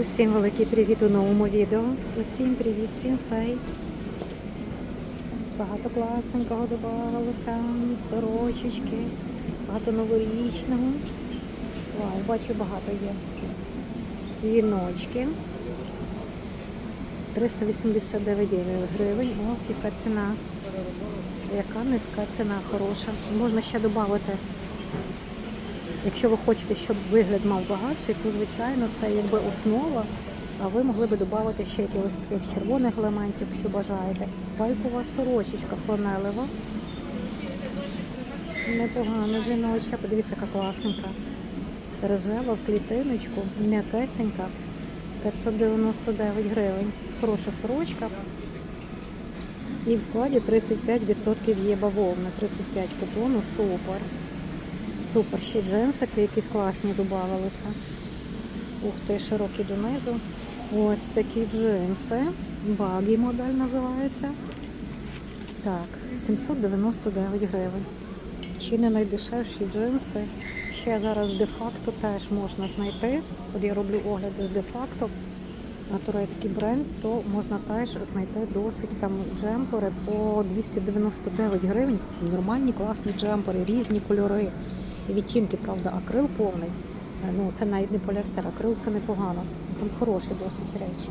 Усім великий привіт у новому відео. Усім привіт, сінсей. Багато класненького додавалося, сорочечки, багато новорічного. Вау, бачу, багато є. Віночки. 389 гривень. О, яка ціна. Яка низька ціна хороша. Можна ще додати Якщо ви хочете, щоб вигляд мав багатший, то звичайно це якби основа. А ви могли би додати ще якихось таких червоних елементів, якщо бажаєте. Байкова сорочечка фланелева. Непогана жіноча. Подивіться, яка класненька. Рожева в клітиночку, м'якесенька. 599 гривень. Хороша сорочка. І в складі 35% є бавовна, 35 купону, супер. Супер, ще джинсики якісь класні додавалися. Ух ти, широкі донизу. Ось такі джинси. Багі модель називається. Так, 799 гривень. Чи не найдешевші джинси. Ще зараз де-факто теж можна знайти. От я роблю огляди з де-факто на турецький бренд, то можна теж знайти досить там джемпери по 299 гривень. Нормальні класні джемпери, різні кольори. Відтінки, правда, акрил повний. Е, Ну, це навіть не поліестер, акрил це непогано. Там хороші досить речі.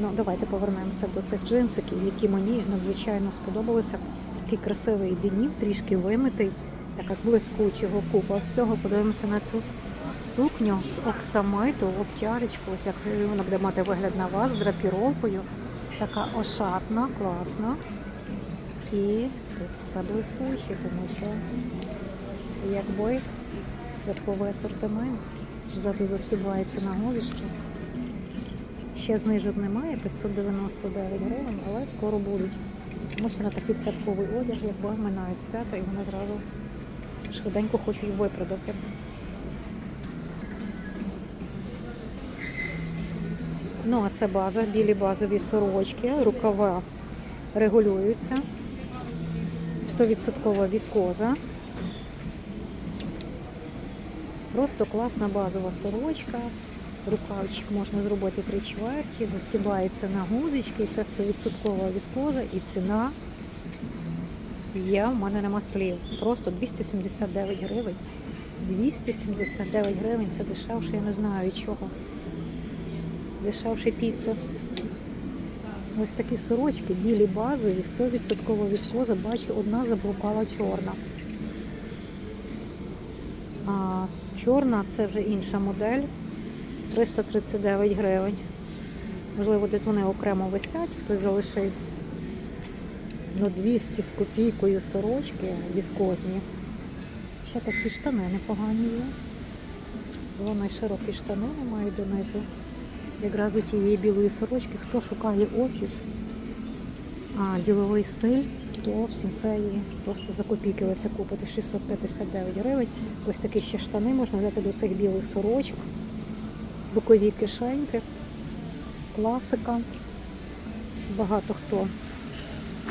Ну, давайте повернемося до цих джинсиків, які мені надзвичайно сподобалися. Такий красивий денім, трішки вимитий, так як блискучого купа всього. Подивимося на цю сукню з оксамиту, обтярочку, ось як вона буде мати вигляд на вас з драпіровкою. Така ошатна, класна. І тут все блискуче, тому що якби святковий асортимент. Ззаду застібається на гузочки. Ще знижок немає, 599 гривень, але скоро будуть. Тому що на такий святковий одяг, якби минають свята, і вони зразу швиденько хочуть випродати. Ну, а це база, білі базові сорочки, рукава регулюються. 100% віскоза. Просто класна базова сорочка. Рукавчик можна зробити три чверті, застібається на гузочки, це 100% віскоза і ціна є, в мене нема слів. Просто 279 гривень. 279 гривень це дешевше, я не знаю чого. Дешевше піца. Ось такі сорочки, білі базові, 100% віскоза. Бачу, одна заблукала чорна. Чорна це вже інша модель. 339 гривень. Можливо, десь вони окремо висять, хтось залишив. Ну, 200 з копійкою сорочки віскозні. Ще такі штани непогані є. Вони широкі штани мають донизу. Якраз до тієї білої сорочки, хто шукає офіс, а діловий стиль, то в сінсеї просто за копійки ви це купите 659 гривень. Ось такі ще штани можна взяти до цих білих сорочок, бокові кишеньки, класика. Багато хто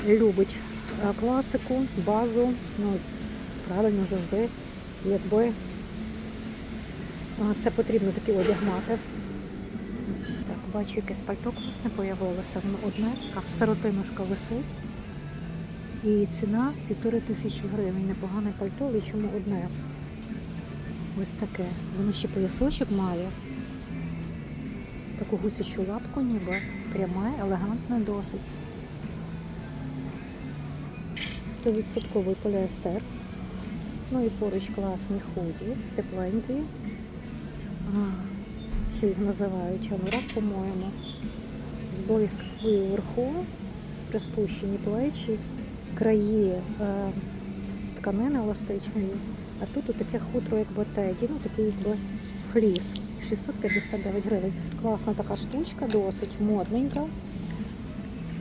любить е, класику, базу. Ну, правильно завжди, якби е, це потрібно такий одяг мати. Так, бачу, якесь пальто класне появилося. Воно одне, така сиротинушка висить. І ціна півтори тисячі гривень. Непогане пальто, але чому одне? Ось таке. Воно ще поясочок має. Таку гусячу лапку ніби. Пряме, елегантне досить. 100% поліестер. Ну і поруч класні худі, тепленькі. А, ще їх називають анурак, по-моєму. З блискавою вверху, приспущені плечі, краї е, з тканини еластичної, а тут таке хутро, як теді, ну такий якби фліс. 659 гривень. Класна така штучка, досить модненька.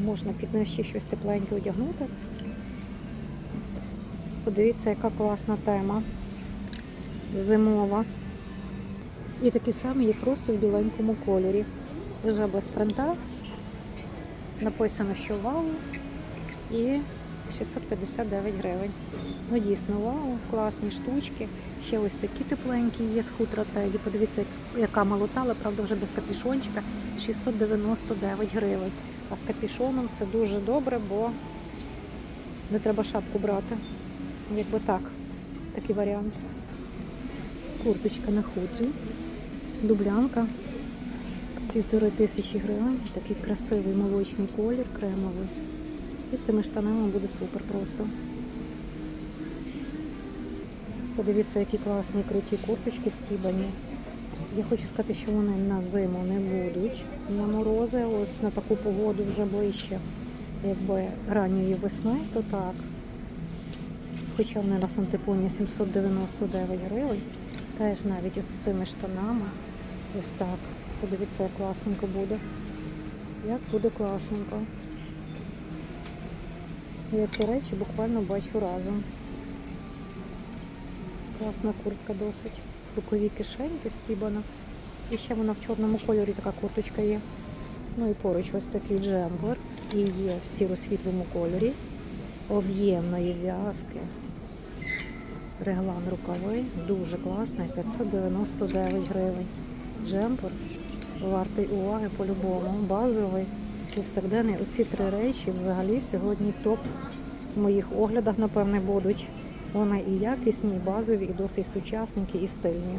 Можна під неї щось тепленьке одягнути. Подивіться, яка класна тема. Зимова. І такі самі є просто в біленькому кольорі. Вже без принта. Написано, що вау. І 659 гривень. Ну дійсно, вау, класні штучки. Ще ось такі тепленькі є з хутра теді. Подивіться, яка молота, але правда вже без капішончика. 699 гривень. А з капішоном це дуже добре, бо не треба шапку брати. Якби так, такий варіант. Курточка на хутрі, дублянка, півтори тисячі гривень. Такий красивий молочний колір, кремовий. І з тими штанами буде супер просто. Подивіться, які класні круті курточки стібані. Я хочу сказати, що вони на зиму не будуть. На морози, ось на таку погоду вже ближче, якби ранньої весни, то так. Хоча вони на сантипоні 799 гривень. Теж навіть ось з цими штанами. Ось так. Подивіться, як класненько буде. Як буде класненько. Я ці речі буквально бачу разом. Класна куртка досить. Рукаві кишеньки стібана. І ще вона в чорному кольорі така курточка є. Ну і поруч ось такий джемпер. І є в сіро-світлому кольорі. Об'ємної в'язки. Реглан рукави. Дуже класний. 599 гривень. Джемпер вартий уваги по-любому. Базовий. Повсякденний. Оці три речі взагалі сьогодні топ в моїх оглядах, напевне, будуть. Вони і якісні, і базові, і досить сучасненькі, і стильні.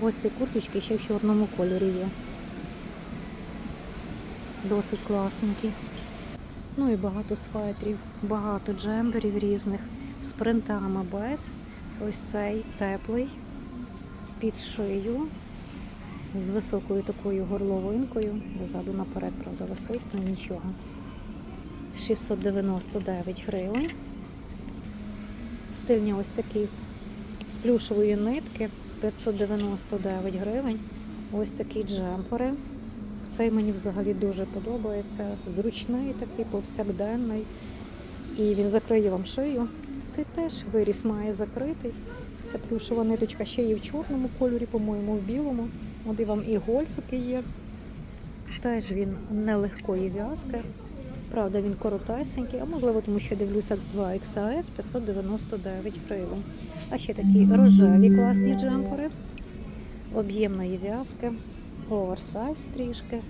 Ось ці курточки ще в чорному кольорі є. Досить класненькі. Ну і багато свайтрів, багато джемперів різних з принтами без. Ось цей теплий під шию з високою такою горловинкою. Ззаду наперед, правда, висить, ну нічого. 699 гривень. Стильні ось такі з плюшової нитки 599 гривень. Ось такі джемпери. Цей мені взагалі дуже подобається. Зручний такий, повсякденний. І він закриє вам шию. Цей теж виріс має закритий. Ця плюшова ниточка ще є в чорному кольорі, по-моєму, в білому. От вам і гольфики є. Теж він нелегкої в'язки. Правда, він коротесенький, а можливо, тому що дивлюся 2 XS 599 гривень. А ще такі рожеві класні джемпери, об'ємної в'язки, оверсайз трішки.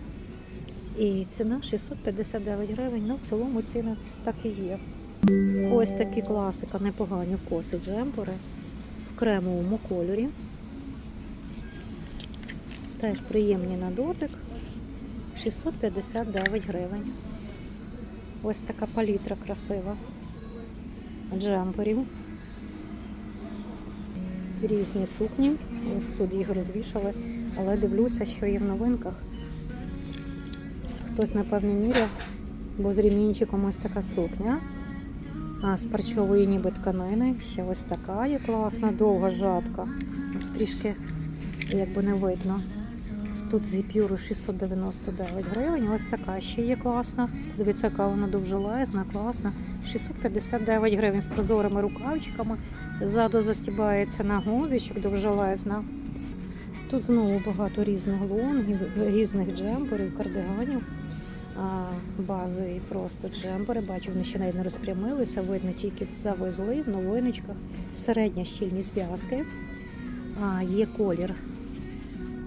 І ціна 659 гривень. Ну, в цілому ціни так і є. Ось такі класика, непогані коси джемпери в кремовому кольорі. Теж приємні на дотик. 659 гривень. Ось така палітра красива. Джемперів. Різні сукні. Ось тут їх розвішали, але дивлюся, що є в новинках. Хтось, напевне, міряв, бо з ремінчиком ось така сукня. А з парчової ніби тканини. Ще ось така є класна, довга жатка. Трішки якби не видно. Тут зі п'юру 699 гривень. Ось така ще є класна. Дивіться, яка вона довжелезна, класна. 659 гривень з прозорими рукавчиками. Ззаду застібається на гузичок, довжелезна. Тут знову багато різних лонгів, різних джемперів, кардиганів. Базові просто джемпери. Бачу, вони ще навіть не розпрямилися. Видно, тільки завезли в новиночках. Середня щільність зв'язки. Є колір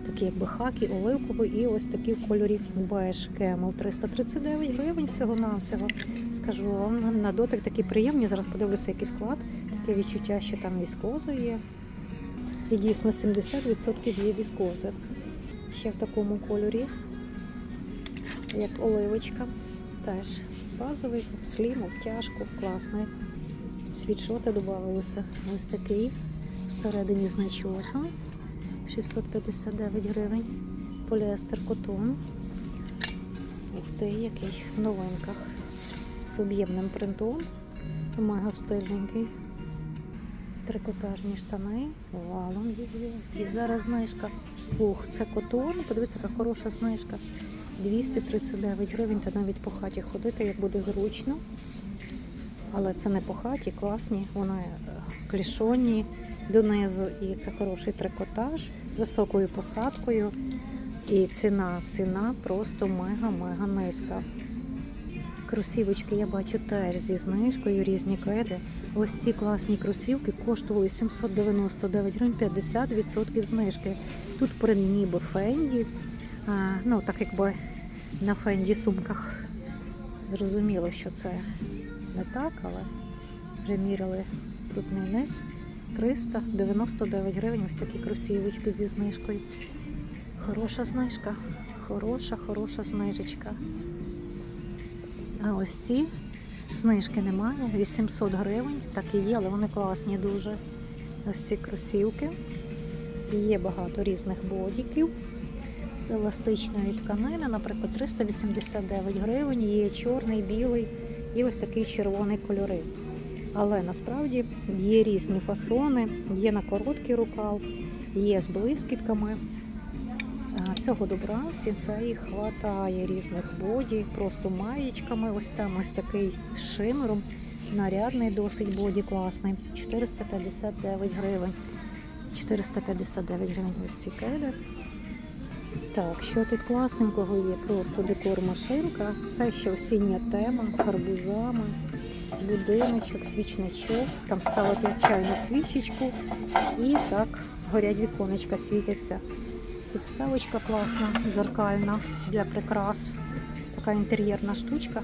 такі якби хакі, оливковий і ось такий в кольорі беж кемел. 339 гривень всього-навсього. Скажу вам, на дотик такі приємні. Зараз подивлюся, який склад. Таке відчуття, що там віскоза є. І дійсно 70% є віскози. Ще в такому кольорі, як оливочка. Теж базовий, слім, обтяжку, класний. Світшоти додавалися. Ось такий всередині з начосом. 659 гривень. Поліестер котон. Ух ти, який в новинках. З об'ємним принтом. Мега стильненький. Трикотажні штани. Валом є. І зараз знижка. Ух, це котон. Подивіться, яка хороша знижка. 239 гривень, та навіть по хаті ходити, як буде зручно. Але це не по хаті, класні. Вони е, клішонні донизу. І це хороший трикотаж з високою посадкою. І ціна, ціна просто мега-мега низька. Кросівочки я бачу теж зі знижкою, різні кеди. Ось ці класні кросівки коштували 799 гривень, 50% знижки. Тут при ніби Фенді, а, ну так якби на Фенді сумках. Зрозуміло, що це не так, але вже міряли крупний низ. 399 гривень ось такі кросівочки зі знижкою. Хороша знижка. Хороша, хороша знижечка. А ось ці знижки немає. 800 гривень. Так і є, але вони класні дуже. Ось ці кросівки. Є багато різних бодіків з еластичної тканини, наприклад, 389 гривень, є чорний, білий і ось такий червоний кольори. Але насправді є різні фасони, є на короткий рукав, є з блискітками. Цього добра всі сеї хватає різних боді, просто маєчками. Ось там ось такий з шимером. Нарядний досить боді класний. 459 гривень. 459 гривень ось ці кеди. Так, що тут класненького є? Просто декор машинка. Це ще осіння тема з гарбузами, будиночок, свічничок. Там ставити чайну свічечку і так горять віконечка, світяться. Підставочка класна, дзеркальна для прикрас. Така інтер'єрна штучка.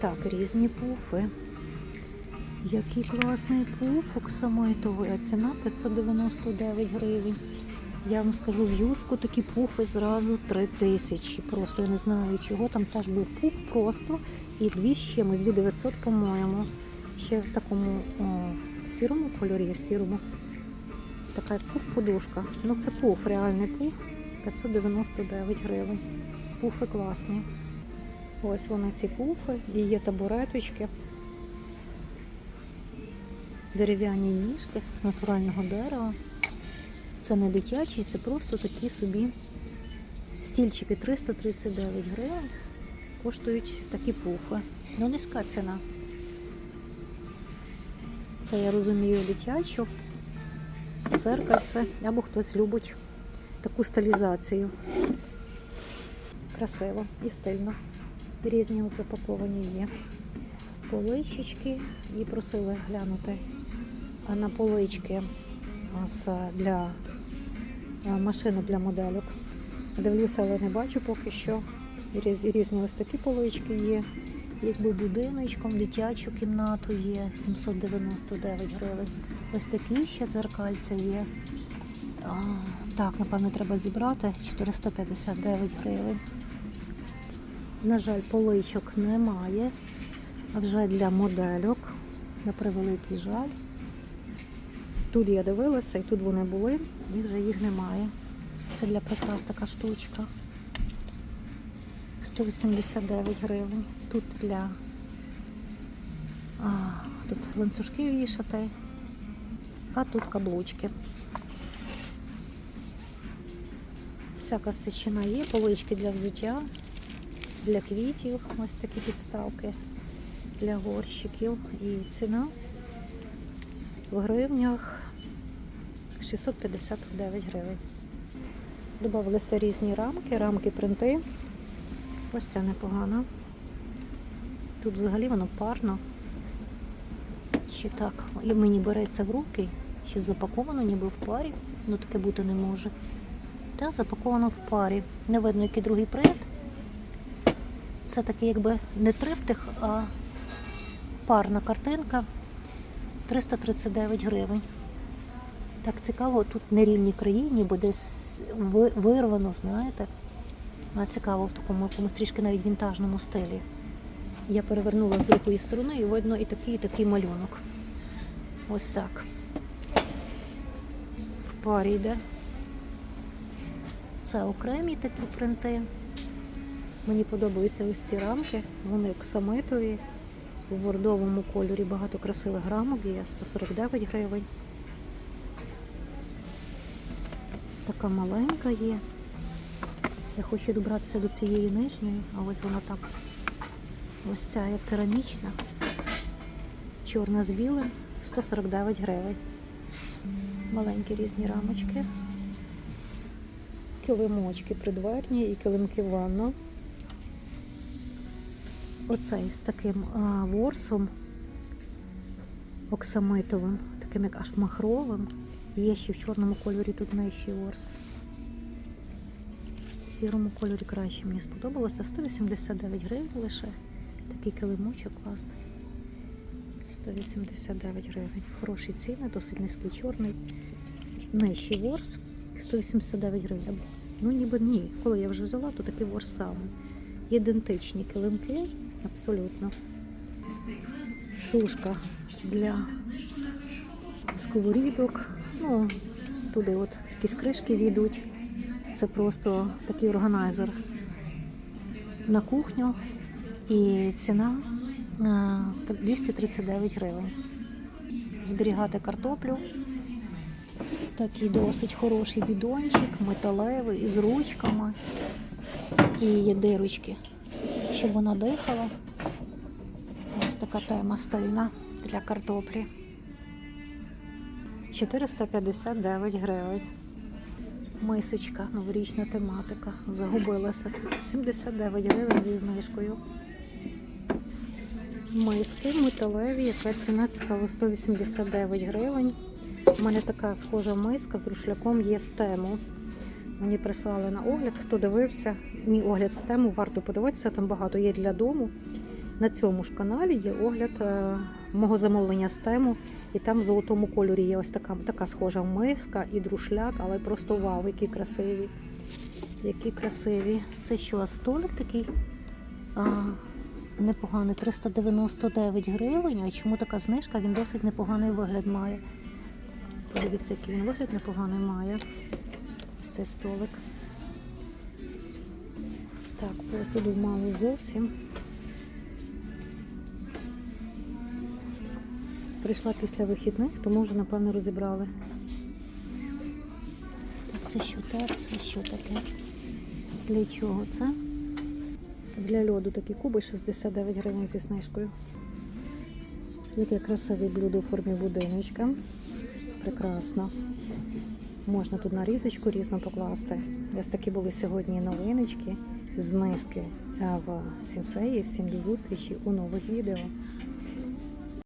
Так, різні пуфи. Який класний пуфок самойтовий, а ціна 599 гривень. Я вам скажу, в юску такі пуфи зразу 3 тисячі. Просто я не знаю чого. Там теж був пуф просто і дві з чимось, 2900, по-моєму. Ще в такому о, сірому кольорі, в сірому. Така пуф-подушка. Ну це пуф, реальний пуф. 599 гривень. Пуфи класні. Ось вони ці пуфи, і є табуреточки. Дерев'яні ніжки з натурального дерева. Це не дитячі, це просто такі собі стільчики 339 гривень. Коштують такі пуфи. Ну, низька ціна. Це я розумію дитячу, зеркальце, або хтось любить таку стилізацію. Красиво і стильно. Різні оце паковані є. Поличечки і просили глянути на полички для е, машинок для модельок. Дивлюся, але не бачу поки що. Різ- Різні ось такі полички є. Якби будиночком, дитячу кімнату є 799 гривень. Ось такі ще зеркальця є. А, так, напевно, треба зібрати 459 гривень. На жаль, поличок немає. А вже для модельок, на превеликий жаль. Тут я дивилася, і тут вони були, і вже їх немає. Це для прикрас така штучка. 189 гривень. Тут для а, тут ланцюжки вішати, а тут каблучки. Всяка всячина є, полички для взуття, для квітів, ось такі підставки для горщиків. І ціна в гривнях 659 гривень. Добавилися різні рамки, рамки принти. Ось ця непогана. Тут взагалі воно парно. Ще так, і мені береться в руки, ще запаковано ніби в парі, ну таке бути не може. Та запаковано в парі. Не видно, який другий принт. Це такий якби не триптих, а парна картинка 339 гривень. Так цікаво, тут нерівні країні, бо десь вирвано, знаєте. А цікаво в такому якомусь трішки навіть вінтажному стилі. Я перевернула з другої сторони і видно і такий, і такий малюнок. Ось так. В парі йде. Це окремі такі принти. Мені подобаються ось ці рамки. Вони оксамитові. У бордовому кольорі багато красивих рамок є 149 гривень. Така маленька є. Я хочу добратися до цієї нижньої, а ось вона так. Ось ця як керамічна. Чорна з білим 149 гривень. Маленькі різні рамочки. килимочки придверні і килимки в ванну. Оцей з таким а, ворсом оксамитовим, таким як аж махровим. Є ще в чорному кольорі тут нижчий ворс. В сірому кольорі краще мені сподобалося. 189 гривень лише. Такий килимочок класний. 189 гривень. Хороші ціни, досить низький чорний. Нижчий ворс 189 гривень. Ну ніби ні. Коли я вже взяла, то такий ворс самий. Ідентичні килимки, абсолютно. Сушка для сковорідок. Ну, туди от якісь кришки війдуть. Це просто такий органайзер на кухню. І ціна е, 239 гривень. Зберігати картоплю. Такий досить хороший бідончик, металевий, із ручками. І є дирочки, щоб вона дихала. Ось така тема стильна для картоплі. 459 гривень. Мисочка, новорічна тематика. Загубилася. 79 гривень зі знижкою. Миски металеві, яка ціна цікава 189 гривень. У мене така схожа миска з друшляком є з тему. Мені прислали на огляд, хто дивився, мій огляд з тему, варто подивитися, там багато є для дому. На цьому ж каналі є огляд е, мого замовлення з тему, і там в золотому кольорі є ось така, така схожа миска і друшляк, але просто вау, які красиві. Які красиві. Це що, столик такий? А, непоганий, 399 гривень. А чому така знижка? Він досить непоганий вигляд має. Подивіться, який він вигляд непоганий має. Ось цей столик. Так, посуду мало зовсім. Прийшла після вихідних, тому вже, напевно, розібрали. Так, це що так, це що таке? Для чого це? Для льоду такі куби 69 гривень зі знижкою. Яке красиве блюдо у формі будиночка. Прекрасно. Можна тут нарізочку різно покласти. Ось такі були сьогодні новиночки, знижки е, в Сінсеї. Всім до зустрічі у нових відео.